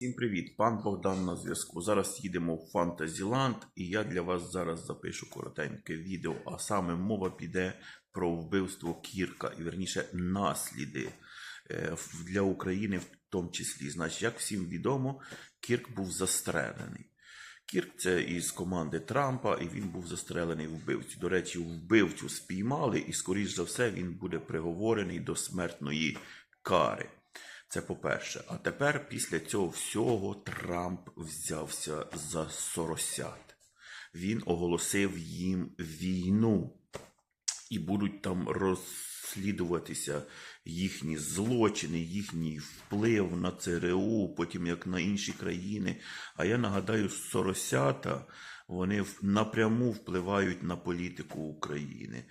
Всім привіт, пан Богдан на зв'язку. Зараз їдемо в Фантазіланд, і я для вас зараз запишу коротеньке відео. А саме мова піде про вбивство Кірка, і верніше насліди е, для України в тому числі. Значить, як всім відомо, Кірк був застрелений. Кірк це із команди Трампа, і він був застрелений вбивцю. До речі, вбивцю спіймали, і, скоріш за все, він буде приговорений до смертної кари. Це по-перше. А тепер після цього всього Трамп взявся за соросят. Він оголосив їм війну, і будуть там розслідуватися їхні злочини, їхній вплив на ЦРУ, потім як на інші країни. А я нагадаю, соросята вони напряму впливають на політику України.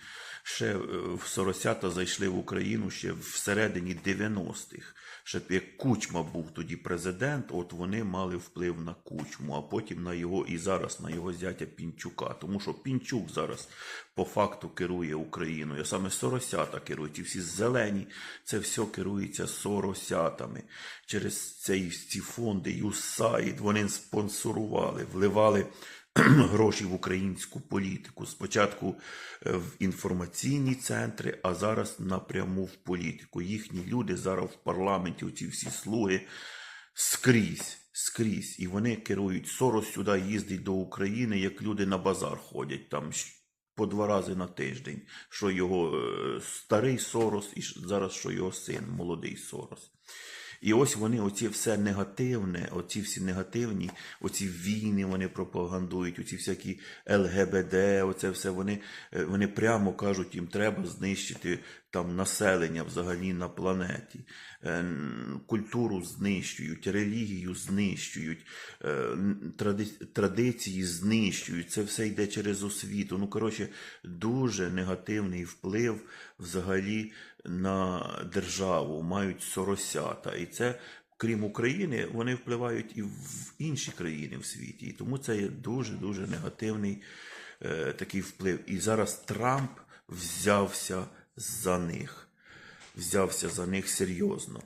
Ще е, соросята зайшли в Україну ще всередині 90-х. Ще як Кучма був тоді президент, от вони мали вплив на Кучму, а потім на його і зараз на його зятя Пінчука. Тому що Пінчук зараз по факту керує Україною. Саме соросята керують. І всі зелені, це все керується соросятами. Через цей, ці фонди USAID вони спонсорували, вливали гроші в українську політику. Спочатку е, в інформаційні центри, а зараз напряму в політику. Їхні люди зараз в парламенті, оці всі слуги, скрізь, скрізь. І вони керують. Сорос сюди їздить до України, як люди на базар ходять там по два рази на тиждень. Що його е, старий Сорос, і зараз що його син, молодий Сорос. І ось вони, оці все негативне, оці всі негативні, оці війни вони пропагандують, оці всякі ЛГБД, оце все вони, е, вони прямо кажуть, їм треба знищити там населення взагалі на планеті. Е, Культуру знищують, релігію знищують, е, традиції знищують. Це все йде через освіту. Ну, коротше, дуже негативний вплив взагалі на державу, мають соросята. І це, крім України, вони впливають і в інші країни в світі. І тому це є дуже-дуже негативний е, такий вплив. І зараз Трамп взявся за них. Взявся за них серйозно.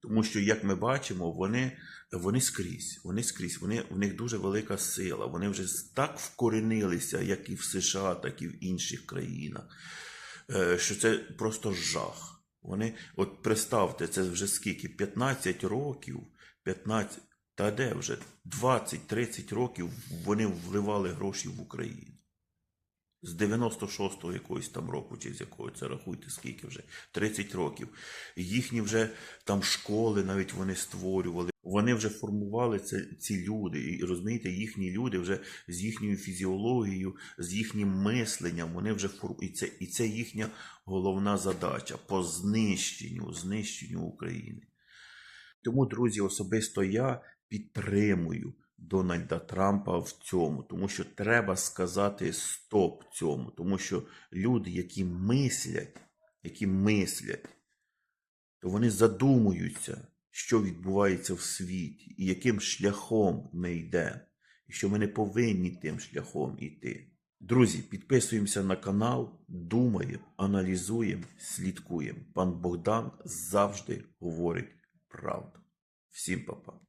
Тому що, як ми бачимо, вони, вони скрізь, вони скрізь, вони, в них дуже велика сила. Вони вже так вкоренилися, як і в США, так і в інших країнах, е, що це просто жах. Вони, от представте, це вже скільки? 15 років, 15, та де вже 20-30 років вони вливали гроші в Україну. З 96-го якогось там року, чи з якого це рахуйте, скільки вже 30 років. Їхні вже там школи навіть вони створювали. Вони вже формували це, ці люди. І розумієте, їхні люди вже з їхньою фізіологією, з їхнім мисленням, вони вже фор... і це, і це їхня головна задача по знищенню, знищенню України. Тому, друзі, особисто я підтримую Дональда Трампа в цьому, тому що треба сказати стоп цьому, тому що люди, які мислять, які мислять, то вони задумуються, що відбувається в світі і яким шляхом ми йдемо, і що ми не повинні тим шляхом йти. Друзі, підписуємося на канал, думаємо, аналізуємо, слідкуємо. Пан Богдан завжди говорить правду. Всім па-па.